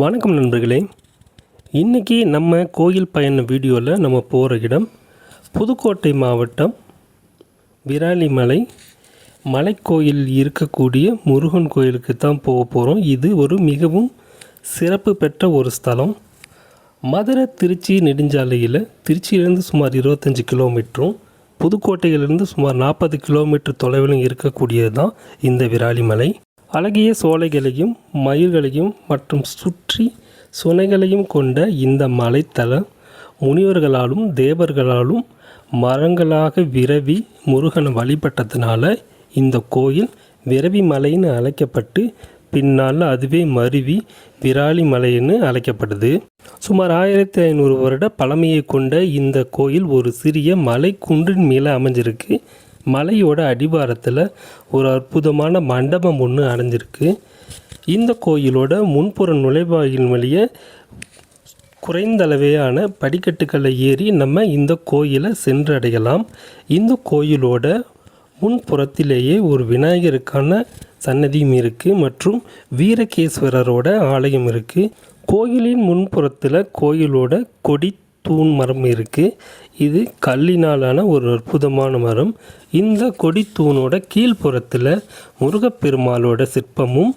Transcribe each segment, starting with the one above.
வணக்கம் நண்பர்களே. இன்றைக்கி நம்ம கோயில் பயண வீடியோவில் நம்ம போகிற இடம் புதுக்கோட்டை மாவட்டம் விராலிமலை. மலைக்கோயில் இருக்கக்கூடிய முருகன் கோயிலுக்கு தான் போக போகிறோம் இது ஒரு மிகவும் சிறப்பு பெற்ற ஒரு ஸ்தலம். மதுரை திருச்சி நெடுஞ்சாலையில் திருச்சியிலேருந்து சுமார் இருபத்தஞ்சி கிலோமீட்டரும் புதுக்கோட்டையிலிருந்து சுமார் நாற்பது கிலோமீட்டர் தொலைவிலும் இருக்கக்கூடியது தான் இந்த விராலிமலை. அழகிய சோலைகளையும் மயில்களையும் மற்றும் சுற்றி சுனைகளையும் கொண்ட இந்த மலைத்தலம் முனிவர்களாலும் தேவர்களாலும் மரங்களாக விரவி முருகனை வழிபட்டதுனால இந்த கோயில் விரவி மலைன்னு அழைக்கப்பட்டு பின்னால் அதுவே மருவி விராலி மலைன்னு அழைக்கப்படுது. சுமார் ஆயிரத்தி ஐநூறு வருட பழமையை கொண்ட இந்த கோயில் ஒரு சிறிய மலை குன்றின் மேலே அமைஞ்சிருக்கு. மலையோட அடிவாரத்தில் ஒரு அற்புதமான மண்டபம் ஒன்று அடைஞ்சிருக்கு. இந்த கோயிலோட முன்புற நுழைவாயில் வழியே குறைந்தளவையான படிக்கட்டுகளை ஏறி நம்ம இந்த கோயிலை சென்றடையலாம். இந்த கோயிலோட முன்புறத்திலேயே ஒரு விநாயகருக்கான சன்னதியும் இருக்குது மற்றும் வீரகேஸ்வரரோட ஆலயம் இருக்குது கோயிலின் முன்புறத்தில் கோயிலோட கொடி தூண் மரம் இருக்குது இது கல்லினாலான ஒரு அற்புதமான மரம். இந்த கொடி தூணோட கீழ்ப்புறத்தில் முருகப்பெருமாளோட சிற்பமும்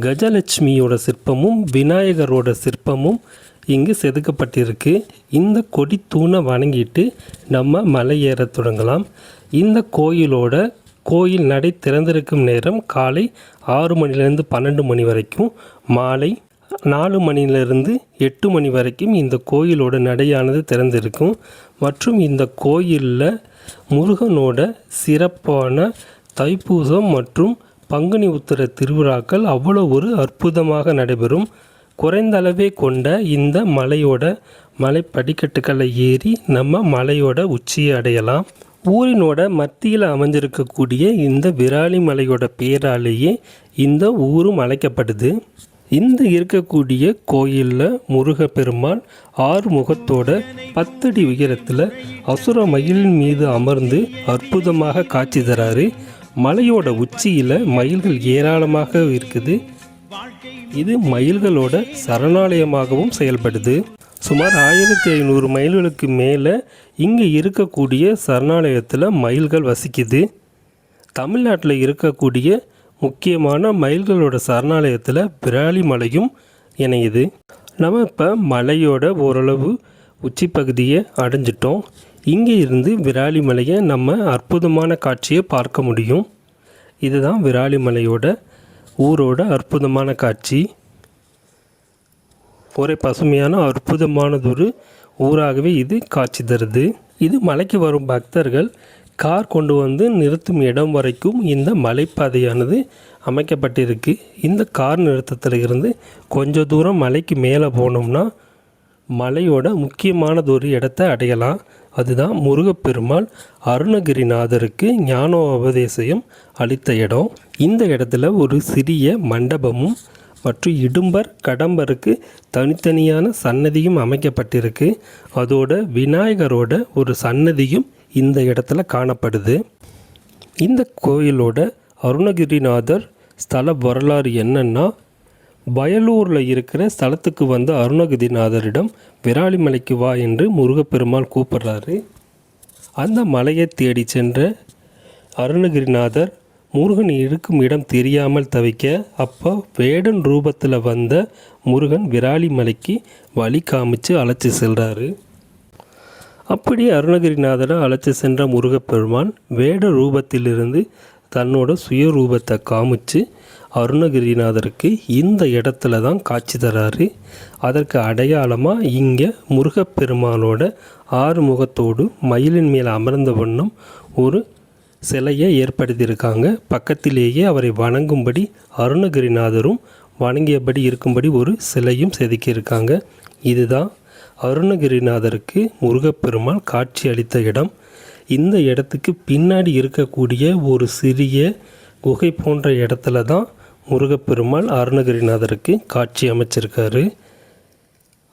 கஜலட்சுமியோட சிற்பமும் விநாயகரோட சிற்பமும் இங்கு செதுக்கப்பட்டிருக்கு. இந்த கொடி தூணை வணங்கிட்டு நம்ம மலை தொடங்கலாம். இந்த கோயிலோட கோயில் நடை திறந்திருக்கும் நேரம் காலை ஆறு மணிலேருந்து பன்னெண்டு மணி வரைக்கும். மாலை நாலு மணியிலிருந்து எட்டு மணி வரைக்கும் இந்த கோயிலோட நடையானது திறந்திருக்கும். மற்றும் இந்த கோயிலில் முருகனோட சிறப்பான தைப்பூசம் மற்றும் பங்குனி உத்திர திருவிழாக்கள் அவ்வளோ ஒரு அற்புதமாக நடைபெறும். குறைந்த அளவே கொண்ட இந்த மலையோட மலை படிக்கட்டுகளை ஏறி நம்ம மலையோட உச்சியை அடையலாம். ஊரினோட மத்தியில் அமைஞ்சிருக்கக்கூடிய இந்த விராலி மலையோட பேராலேயே இந்த ஊரும் அழைக்கப்படுது. இந்த இருக்கக்கூடிய கோயிலில் முருகப்பெருமான் ஆறுமுகத்தோட பத்தடி உயரத்தில் அசுர மயிலின் மீது அமர்ந்து அற்புதமாக காட்சி தராரு. மலையோட உச்சியில் மயில்கள் ஏராளமாக இருக்குது. இது மயில்களோட சரணாலயமாகவும் செயல்படுது. சுமார் ஆயிரத்தி ஐநூறு மைல்களுக்கு மேலே இங்கே இருக்கக்கூடிய சரணாலயத்தில் மயில்கள் வசிக்குது. தமிழ்நாட்டில் இருக்கக்கூடிய முக்கியமான மயில்களோட சரணாலயத்தில் விராலி மலையும் இணையுது. நம்ம இப்போ மலையோட ஓரளவு உச்சி பகுதியை அடைஞ்சிட்டோம். இங்கே இருந்து விராலி மலையை நம்ம அற்புதமான காட்சியை பார்க்க முடியும். இதுதான் விராலி மலையோட ஊரோட அற்புதமான காட்சி. ஒரே பசுமையான அற்புதமானதொரு ஊராகவே இது காட்சி தருது. இது மலைக்கு வரும் பக்தர்கள் கார் கொண்டு வந்து நிறுத்தும் இடம் வரைக்கும் இந்த மலைப்பாதையானது அமைக்கப்பட்டிருக்கு. இந்த கார் நிறுத்தத்தில் இருந்து கொஞ்சம் தூரம் மலைக்கு மேலே போனோம்னா மலையோட முக்கியமானதொரு இடத்த அடையலாம். அதுதான் முருகப்பெருமாள் அருணகிரிநாதருக்கு ஞானோபதேசம் அளித்த இடம். இந்த இடத்துல ஒரு சிறிய மண்டபமும் மற்றும் இடும்பர் கடம்பருக்கு தனித்தனியான சன்னதியும் அமைக்கப்பட்டிருக்கு. அதோட விநாயகரோட ஒரு சன்னதியும் இந்த இடத்துல காணப்படுது. இந்த கோயிலோட அருணகிரிநாதர் ஸ்தல வரலாறு என்னன்னா வயலூரில் இருக்கிற ஸ்தலத்துக்கு வந்த அருணகிரிநாதரிடம் விராலிமலைக்கு வா என்று முருகப்பெருமாள் கூப்பிடுறாரு. அந்த மலையை தேடி சென்ற அருணகிரிநாதர் முருகன் இருக்கும் இடம் தெரியாமல் தவிக்க அப்போ வேடன் ரூபத்தில் வந்த முருகன் விராலிமலைக்கு வழி காமிச்சு அழைச்சி செல்கிறாரு அப்படி அருணகிரிநாதரை அழைச்சி சென்ற முருகப்பெருமான் வேட ரூபத்திலிருந்து தன்னோட சுய ரூபத்தை காமிச்சு அருணகிரிநாதருக்கு இந்த இடத்துல தான் காட்சி தராரு. அதற்கு அடையாளமாக இங்கே முருகப்பெருமானோட ஆறு முகத்தோடு மயிலின் மேல் அமர்ந்த வண்ணம் ஒரு சிலையை ஏற்படுத்தியிருக்காங்க. பக்கத்திலேயே அவரை வணங்கும்படி அருணகிரிநாதரும் வணங்கியபடி இருக்கும்படி ஒரு சிலையும் செதுக்கியிருக்காங்க. இதுதான் அருணகிரிநாதருக்கு முருகப்பெருமாள் காட்சி அளித்த இடம். இந்த இடத்துக்கு பின்னாடி இருக்கக்கூடிய ஒரு சிறிய குகை போன்ற இடத்துல தான் முருகப்பெருமாள் அருணகிரிநாதருக்கு காட்சி அமைச்சிருக்காரு.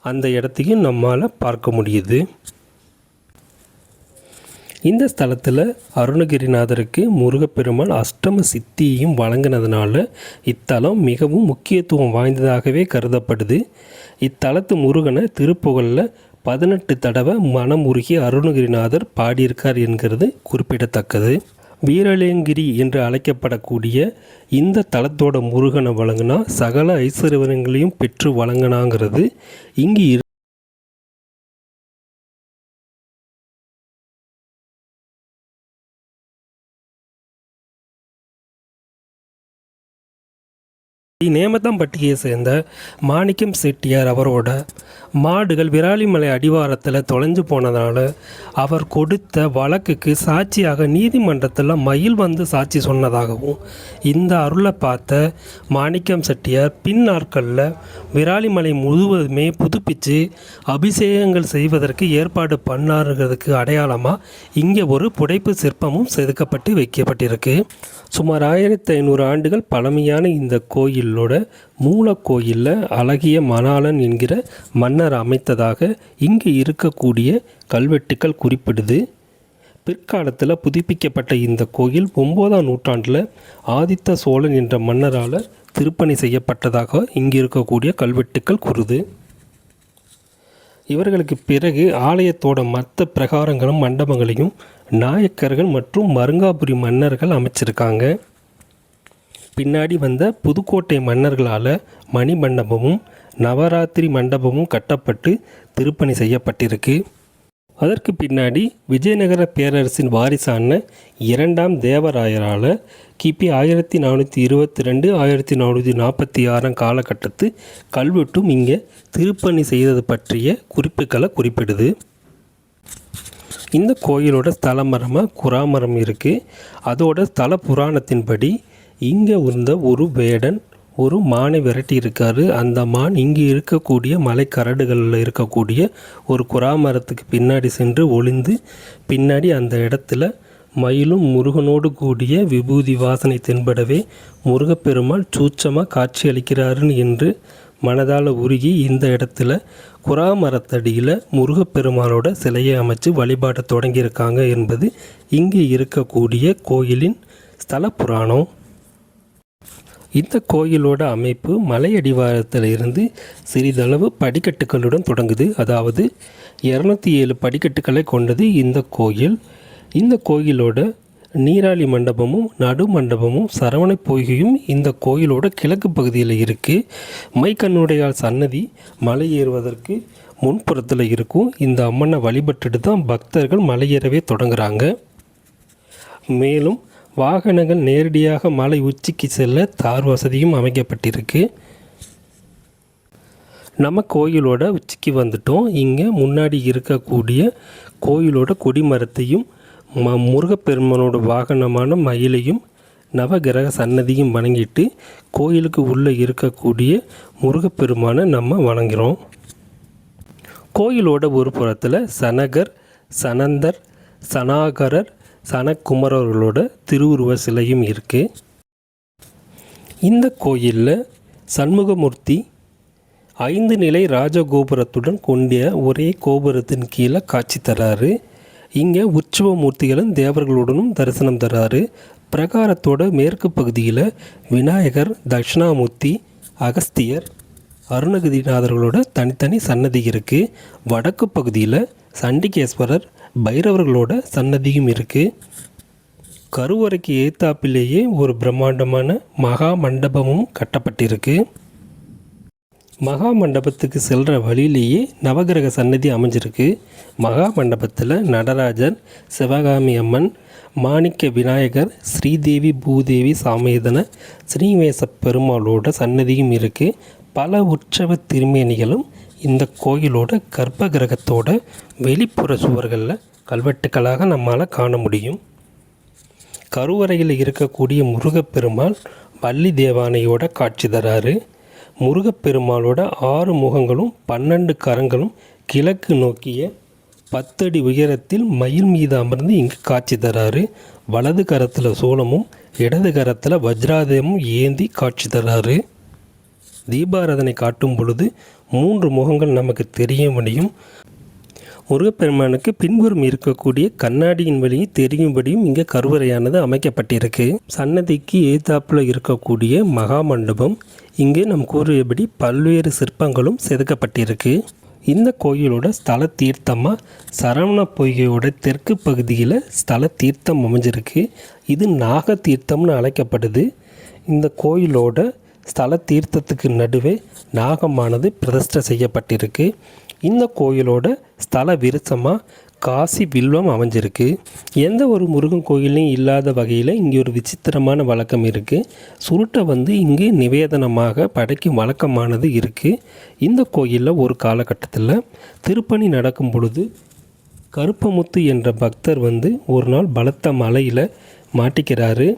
அந்த இடத்தையும் நம்மால் பார்க்க முடியுது. இந்த ஸ்தலத்தில் அருணகிரிநாதருக்கு முருகப்பெருமாள் அஷ்டம சித்தியையும் வழங்கினதுனால இத்தலம் மிகவும் முக்கியத்துவம் வாய்ந்ததாகவே கருதப்படுது. இத்தலத்து முருகனை திருப்புகழில் பதினெட்டு தடவை மனமுருகி அருணகிரிநாதர் பாடியிருக்கார் என்கிறது குறிப்பிடத்தக்கது. வீரலேங்கிரி என்று அழைக்கப்படக்கூடிய இந்த தலத்தோட முருகனை வழங்கினா சகல ஐஸ்வர்யங்களையும் பெற்று வழங்கினாங்கிறது இங்கு நேமதம்பட்டியை சேர்ந்த மாணிக்கம் செட்டியார் அவரோட மாடுகள் விராலிமலை அடிவாரத்தில் தொலைஞ்சு போனதால அவர் கொடுத்த வழக்குக்கு சாட்சியாக நீதிமன்றத்தில் மயில் வந்து சாட்சி சொன்னதாகவும் இந்த அருளை பார்த்த மாணிக்கம் செட்டியார் பின் நாட்களில் விராலிமலை முழுவதுமே புதுப்பித்து அபிஷேகங்கள் செய்வதற்கு ஏற்பாடு பண்ணாருங்கிறதுக்கு அடையாளமாக இங்கே ஒரு புடைப்பு சிற்பமும் செதுக்கப்பட்டு வைக்கப்பட்டிருக்கு. சுமார் ஆயிரத்தி ஐநூறு ஆண்டுகள் பழமையான இந்த கோயில் கோயிலோட மூலக்கோயிலில் அழகிய மணாளன் என்கிற மன்னர் அமைத்ததாக இங்கு இருக்கக்கூடிய கல்வெட்டுக்கள் குறிப்பிடுது. பிற்காலத்தில் புதுப்பிக்கப்பட்ட இந்த கோயில் ஒம்போதாம் நூற்றாண்டில் ஆதித்த சோழன் என்ற மன்னரால் திருப்பணி செய்யப்பட்டதாக இங்கு இருக்கக்கூடிய கல்வெட்டுக்கள் கூறுது. இவர்களுக்கு பிறகு ஆலயத்தோட மற்ற பிரகாரங்களும் மண்டபங்களையும் நாயக்கர்கள் மற்றும் மருங்காபுரி மன்னர்கள் அமைச்சிருக்காங்க. பின்னாடி வந்த புதுக்கோட்டை மன்னர்களால் மணி மண்டபமும் நவராத்திரி மண்டபமும் கட்டப்பட்டு திருப்பணி செய்யப்பட்டிருக்கு. அதற்கு பின்னாடி விஜயநகர பேரரசின் வாரிசான இரண்டாம் தேவராயரால் கிபி ஆயிரத்தி நானூற்றி இருபத்தி ரெண்டு ஆயிரத்தி நானூற்றி நாற்பத்தி ஆறாம் காலகட்டத்து கல்வெட்டும் இங்கே திருப்பணி செய்தது பற்றிய குறிப்புகளை குறிப்பிடுது. இந்த கோயிலோட ஸ்தல மரமாக குராமரம் இருக்குது அதோட ஸ்தல புராணத்தின்படி இங்கே இருந்த ஒரு வேடன் ஒரு மானை விரட்டி இருக்காரு. அந்த மான் இங்கே இருக்கக்கூடிய மலைக்கரடுகளில் இருக்கக்கூடிய ஒரு குராமரத்துக்கு பின்னாடி சென்று ஒளிந்து பின்னாடி அந்த இடத்துல மயிலும் முருகனோடு கூடிய விபூதி வாசனை தென்படவே முருகப்பெருமாள் சூட்சமாக காட்சியளிக்கிறாருன்னு என்று மனதால் உருகி இந்த இடத்துல குராமரத்தடியில் முருகப்பெருமானோட சிலையை அமைச்சு வழிபாட்டை தொடங்கியிருக்காங்க என்பது இங்கே இருக்கக்கூடிய கோயிலின் ஸ்தல புராணம் இந்த கோயிலோட அமைப்பு மலையடிவாரத்தில் இருந்து சிறிதளவு படிக்கட்டுகளுடன் தொடங்குது. அதாவது இரநூத்தி ஏழு படிக்கட்டுகளை கொண்டது இந்த கோயில். இந்த கோயிலோட நீராளி மண்டபமும் நடு மண்டபமும் சரவண பொய்கையும் இந்த கோயிலோட கிழக்கு பகுதியில் இருக்குது மைக்கண்ணுடையால் சன்னதி மலை ஏறுவதற்கு முன்புறத்தில் இருக்கும். இந்த அம்மனை வழிபட்டுட்டு தான் பக்தர்கள் மலையேறவே தொடங்குறாங்க. மேலும் வாகனங்கள் நேரடியாக மலை உச்சிக்கு செல்ல தார் வசதியும் அமைக்கப்பட்டிருக்கு. நம்ம கோயிலோட உச்சிக்கு வந்துட்டோம். இங்கே முன்னாடி இருக்கக்கூடிய கோயிலோட கொடிமரத்தையும் ம முருகப்பெருமானோட வாகனமான மயிலையும் நவகிரக சன்னதியும் வணங்கிட்டு கோயிலுக்கு உள்ளே இருக்கக்கூடிய முருகப்பெருமானை நம்ம வணங்குகிறோம் கோயிலோட ஒரு புறத்தில் சனகர் சனந்தர் சனாகரர் சனக்குமரர்களோட திருவுருவ சிலையும் இருக்குது இந்த கோயிலில் சண்முகமூர்த்தி ஐந்து நிலை ராஜகோபுரத்துடன் கொண்டிய ஒரே கோபுரத்தின் கீழே காட்சி தராரு. இங்கே உற்சவ மூர்த்திகளும் தேவர்களுடனும் தரிசனம் தராரு. பிரகாரத்தோட மேற்கு பகுதியில் விநாயகர் தட்சிணாமூர்த்தி அகஸ்தியர் அருணகிரிநாதர்களோட தனித்தனி சன்னதி இருக்குது வடக்கு பகுதியில் சண்டிகேஸ்வரர் பைரவர்களோட சன்னதியும் இருக்குது கருவறைக்கு ஏத்தாப்பிலேயே ஒரு பிரம்மாண்டமான மகா மண்டபமும் கட்டப்பட்டிருக்கு. மகா மண்டபத்துக்கு செல்கிற வழியிலேயே நவகிரக சன்னதி அமைஞ்சிருக்கு. மகா மண்டபத்தில் நடராஜர் சிவகாமி அம்மன் மாணிக்க விநாயகர் ஸ்ரீதேவி பூதேவி சாமேதன ஸ்ரீவேச பெருமாளோட சன்னதியும் இருக்குது பல உற்சவ திருமேனிகளும் இந்த கோயிலோட கர்ப்ப கிரகத்தோட வெளிப்புற சுவர்களில் கல்வெட்டுக்களாக நம்மால் காண முடியும். கருவறையில் இருக்கக்கூடிய முருகப்பெருமாள் வள்ளி தேவானையோட காட்சி தராரு. முருகப்பெருமாளோட ஆறு முகங்களும் பன்னெண்டு கரங்களும் கிழக்கு நோக்கிய பத்தடி உயரத்தில் மயில் மீது அமர்ந்து இங்கு காட்சி தராரு. வலது கரத்தில் சோளமும் இடது கரத்தில் வஜ்ராதயமும் ஏந்தி காட்சி தராரு. தீபாராதனை காட்டும் பொழுது மூன்று முகங்கள் நமக்கு தெரிய முடியும் முருகப்பெருமானுக்கு பின்புறம் இருக்கக்கூடிய கண்ணாடியின் வழியே தெரியும்படியும் இங்கே கருவறையானது அமைக்கப்பட்டிருக்கு. சன்னதிக்கு ஏதாப்பில் இருக்கக்கூடிய மகா மண்டபம் இங்கே நம் கூறியபடி பல்வேறு சிற்பங்களும் செதுக்கப்பட்டிருக்கு. இந்த கோயிலோட ஸ்தல தீர்த்தமாக சரவண பொய்கையோட தெற்கு பகுதியில் ஸ்தல தீர்த்தம் அமைஞ்சிருக்கு. இது நாக தீர்த்தம்னு அழைக்கப்படுது. இந்த கோயிலோட ஸ்தல தீர்த்தத்துக்கு நடுவே நாகமானது பிரதிஷ்டை செய்யப்பட்டிருக்கு. இந்த கோயிலோட ஸ்தல விருட்சமாக காசி வில்வம் அமைஞ்சிருக்கு. எந்த ஒரு முருகன் கோயிலையும் இல்லாத வகையில் இங்கே ஒரு விசித்திரமான வழக்கம் இருக்குது சுருட்டை வந்து இங்கே நிவேதனமாக படைக்கும் வழக்கமானது இருக்குது இந்த கோயிலில் ஒரு காலகட்டத்தில் திருப்பணி நடக்கும் பொழுது கருப்பமுத்து என்ற பக்தர் வந்து ஒரு நாள் பலத்த மலையில் மாட்டிக்கிறாரு.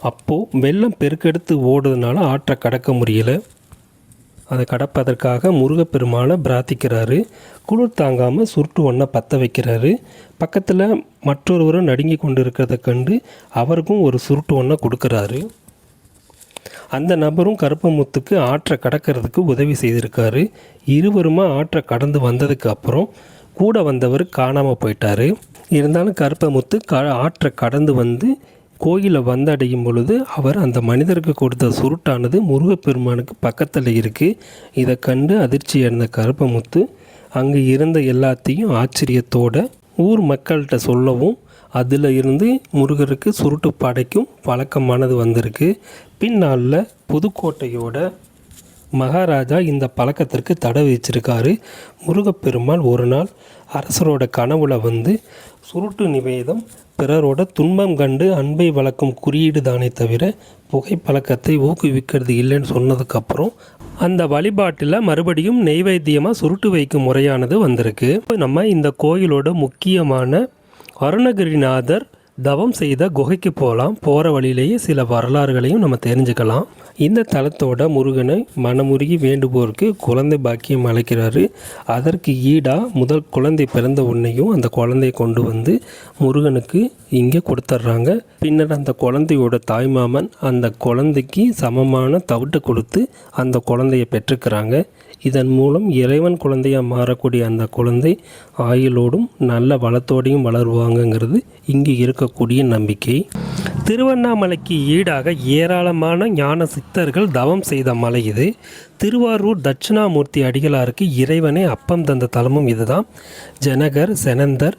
அப்போது வெள்ளம் பெருக்கெடுத்து ஓடுறதுனால ஆற்றை கடக்க முடியல. அதை கடப்பதற்காக முருகப்பெருமானை பிரார்த்திக்கிறாரு. குளிர் தாங்காமல் சுருட்டு ஒன்றை பற்ற வைக்கிறாரு. பக்கத்தில் மற்றொருவரும் நடுங்கி கொண்டு இருக்கிறத கண்டு அவருக்கும் ஒரு சுருட்டு ஒன்றை கொடுக்குறாரு. அந்த நபரும் கருப்பமுத்துக்கு ஆற்றை கடக்கிறதுக்கு உதவி செய்திருக்காரு. இருவருமா ஆற்றை கடந்து வந்ததுக்கு அப்புறம் கூட வந்தவர் காணாமல் போயிட்டாரு. இருந்தாலும் கருப்பமுத்து க ஆற்றை கடந்து வந்து கோயிலை வந்தடையும் பொழுது அவர் அந்த மனிதருக்கு கொடுத்த சுருட்டானது முருகப்பெருமானுக்கு பக்கத்தில் இருக்குது இதை கண்டு அதிர்ச்சி அடைந்த கருப்பமுத்து அங்கே இருந்த எல்லாத்தையும் ஆச்சரியத்தோட ஊர் மக்கள்கிட்ட சொல்லவும் அதில் இருந்து முருகருக்கு சுருட்டு படைக்கும் பழக்கமானது வந்திருக்கு. பின்னாளில் புதுக்கோட்டையோட மகாராஜா இந்த பழக்கத்திற்கு தடை வச்சிருக்காரு முருகப்பெருமாள் ஒரு நாள் அரசரோட கனவுல வந்து சுருட்டு நிவேதம் பிறரோட துன்பம் கண்டு அன்பை வளர்க்கும் குறியீடு தானே தவிர புகைப்பழக்கத்தை ஊக்குவிக்கிறது இல்லைன்னு சொன்னதுக்கப்புறம் அந்த வழிபாட்டில் மறுபடியும் நெய்வேத்தியமாக சுருட்டு வைக்கும் முறையானது வந்திருக்கு. இப்போ நம்ம இந்த கோயிலோட முக்கியமான அருணகிரிநாதர் தவம் செய்த குகைக்கு போகலாம் போகிற வழியிலேயே சில வரலாறுகளையும் நம்ம தெரிஞ்சுக்கலாம். இந்த தலத்தோட முருகனை மனமுருகி வேண்டுபோருக்கு குழந்தை பாக்கியம் அழைக்கிறாரு அதற்கு ஈடாக முதல் குழந்தை பிறந்த உன்னையும் அந்த குழந்தையை கொண்டு வந்து முருகனுக்கு இங்கே கொடுத்துட்றாங்க பின்னர் அந்த குழந்தையோட தாய்மாமன் அந்த குழந்தைக்கு சமமான தவிட்டு கொடுத்து அந்த குழந்தையை பெற்றுக்கிறாங்க. இதன் மூலம் இறைவன் குழந்தையாக மாறக்கூடிய அந்த குழந்தை ஆயுளோடும் நல்ல வளத்தோடையும் வளருவாங்கங்கிறது இங்கு இருக்கக்கூடிய நம்பிக்கை. திருவண்ணாமலைக்கு ஈடாக ஏராளமான ஞான சித்தர்கள் தவம் செய்த மலை இது. திருவாரூர் தட்சிணாமூர்த்தி அடிகளாருக்கு இறைவனே அப்பம் தந்த தலமும் இதுதான். ஜனகர் செனந்தர்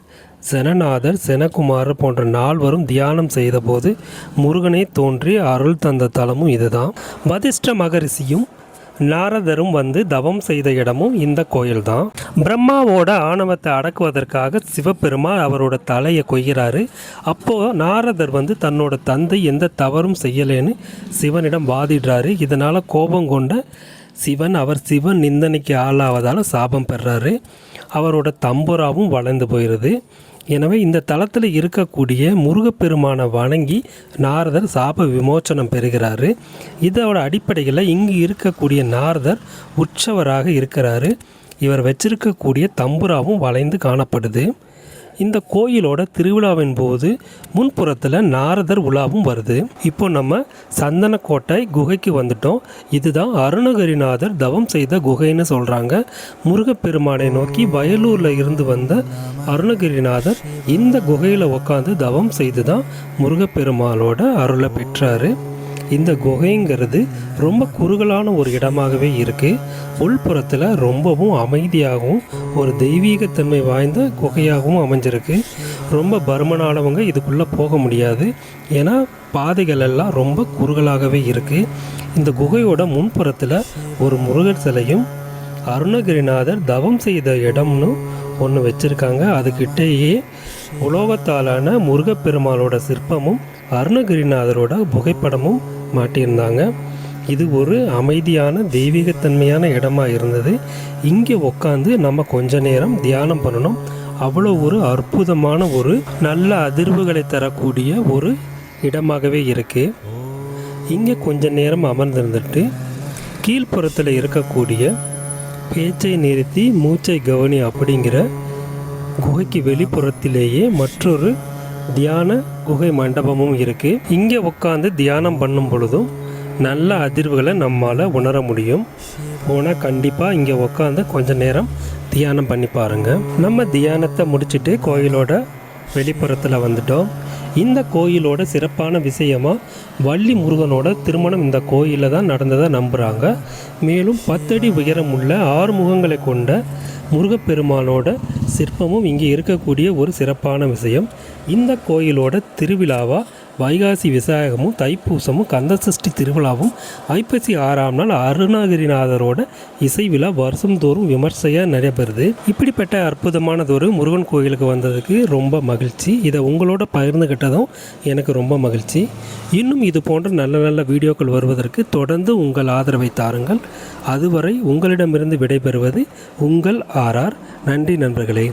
செனநாதர் செனகுமாரர் போன்ற நால்வரும் தியானம் செய்தபோது முருகனே தோன்றி அருள் தந்த தலமும் இதுதான். வதிஷ்ட மகரிஷியும் நாரதரும் வந்து தவம் செய்த இடமும் இந்த கோயில் தான் பிரம்மாவோட ஆணவத்தை அடக்குவதற்காக சிவபெருமான் அவரோட தலையை கொய்கிறாரு. அப்போ நாரதர் வந்து தன்னோட தந்தை எந்த தவறும் செய்யலேன்னு சிவனிடம் வாதிடுறாரு. இதனால் கோபம் கொண்ட சிவன் அவர் சிவன் நிந்தனைக்கு ஆளாவதால் சாபம் பெறாரு. அவரோட தம்புராவும் வளர்ந்து போயிடுது எனவே இந்த தளத்தில் இருக்கக்கூடிய முருகப்பெருமானை வணங்கி நாரதர் சாப விமோச்சனம் பெறுகிறாரு. இதோட அடிப்படையில் இங்கு இருக்கக்கூடிய நாரதர் உற்சவராக இருக்கிறாரு. இவர் வச்சிருக்கக்கூடிய தம்புராவும் வளைந்து காணப்படுது. இந்த கோயிலோட திருவிழாவின் போது முன்புறத்தில் நாரதர் உலாவும் வருது. இப்போ நம்ம சந்தனக்கோட்டை குகைக்கு வந்துட்டோம். இதுதான் அருணகிரிநாதர் தவம் செய்த குகைன்னு சொல்கிறாங்க முருகப்பெருமானை நோக்கி வயலூரில் இருந்து வந்த அருணகிரிநாதர் இந்த குகையில் உட்காந்து தவம் செய்து தான் முருகப்பெருமாளோட அருளை பெற்றார். இந்த குகைங்கிறது ரொம்ப குறுகலான ஒரு இடமாகவே இருக்குது உள்புறத்தில் ரொம்பவும் அமைதியாகவும் ஒரு தெய்வீகத்தன்மை வாய்ந்த குகையாகவும் அமைஞ்சிருக்கு. ரொம்ப பருமனானவங்க இதுக்குள்ளே போக முடியாது. ஏன்னா பாதைகள் எல்லாம் ரொம்ப குறுகலாகவே இருக்குது இந்த குகையோட முன்புறத்தில் ஒரு முருகர் சிலையும் அருணகிரிநாதர் தவம் செய்த இடம்னு ஒன்று வச்சுருக்காங்க. அதுக்கிட்டேயே உலோகத்தாலான முருகப்பெருமாளோட சிற்பமும் அருணகிரிநாதரோட புகைப்படமும் மாட்டியிருந்தாங்க. இது ஒரு அமைதியான தெய்வீகத்தன்மையான இடமா இருந்தது. இங்கே உட்காந்து நம்ம கொஞ்ச நேரம் தியானம் பண்ணணும். அவ்வளோ ஒரு அற்புதமான ஒரு நல்ல அதிர்வுகளை தரக்கூடிய ஒரு இடமாகவே இருக்குது இங்கே கொஞ்ச நேரம் அமர்ந்திருந்துட்டு கீழ்ப்புறத்தில் இருக்கக்கூடிய பேச்சை நிறுத்தி மூச்சை கவனி அப்படிங்கிற குகைக்கு வெளிப்புறத்திலேயே மற்றொரு தியான குகை மண்டபமும் இருக்குது இங்கே உட்காந்து தியானம் பண்ணும் பொழுதும் நல்ல அதிர்வுகளை நம்மால் உணர முடியும். போனால் கண்டிப்பாக இங்கே உட்காந்து கொஞ்ச நேரம் தியானம் பண்ணி பாருங்கள் நம்ம தியானத்தை முடிச்சுட்டு கோயிலோட வெளிப்புறத்தில் வந்துட்டோம். இந்த கோயிலோட சிறப்பான விஷயமாக வள்ளி முருகனோட திருமணம் இந்த கோயிலில் தான் நடந்ததாக நம்புகிறாங்க மேலும் பத்தடி உயரமுள்ள ஆறு முகங்களை கொண்ட முருகப்பெருமானோட சிற்பமும் இங்கே இருக்கக்கூடிய ஒரு சிறப்பான விஷயம். இந்த கோயிலோட திருவிழாவாக வைகாசி விசாகமும் தைப்பூசமும் கந்தசஷ்டி திருவிழாவும் ஐப்பசி ஆறாம் நாள் அருணாகிரிநாதரோட இசை விழா வருஷந்தோறும் விமர்சையாக நடைபெறுது. இப்படிப்பட்ட அற்புதமானதொரு முருகன் கோயிலுக்கு வந்ததுக்கு ரொம்ப மகிழ்ச்சி. இதை உங்களோட பகிர்ந்துக்கிட்டதும் எனக்கு ரொம்ப மகிழ்ச்சி. இன்னும் இது போன்ற நல்ல நல்ல வீடியோக்கள் வருவதற்கு தொடர்ந்து உங்கள் ஆதரவை தாருங்கள். அதுவரை உங்களிடமிருந்து விடைபெறுவது உங்கள் ஆர்ஆர் நன்றி நண்பர்களே.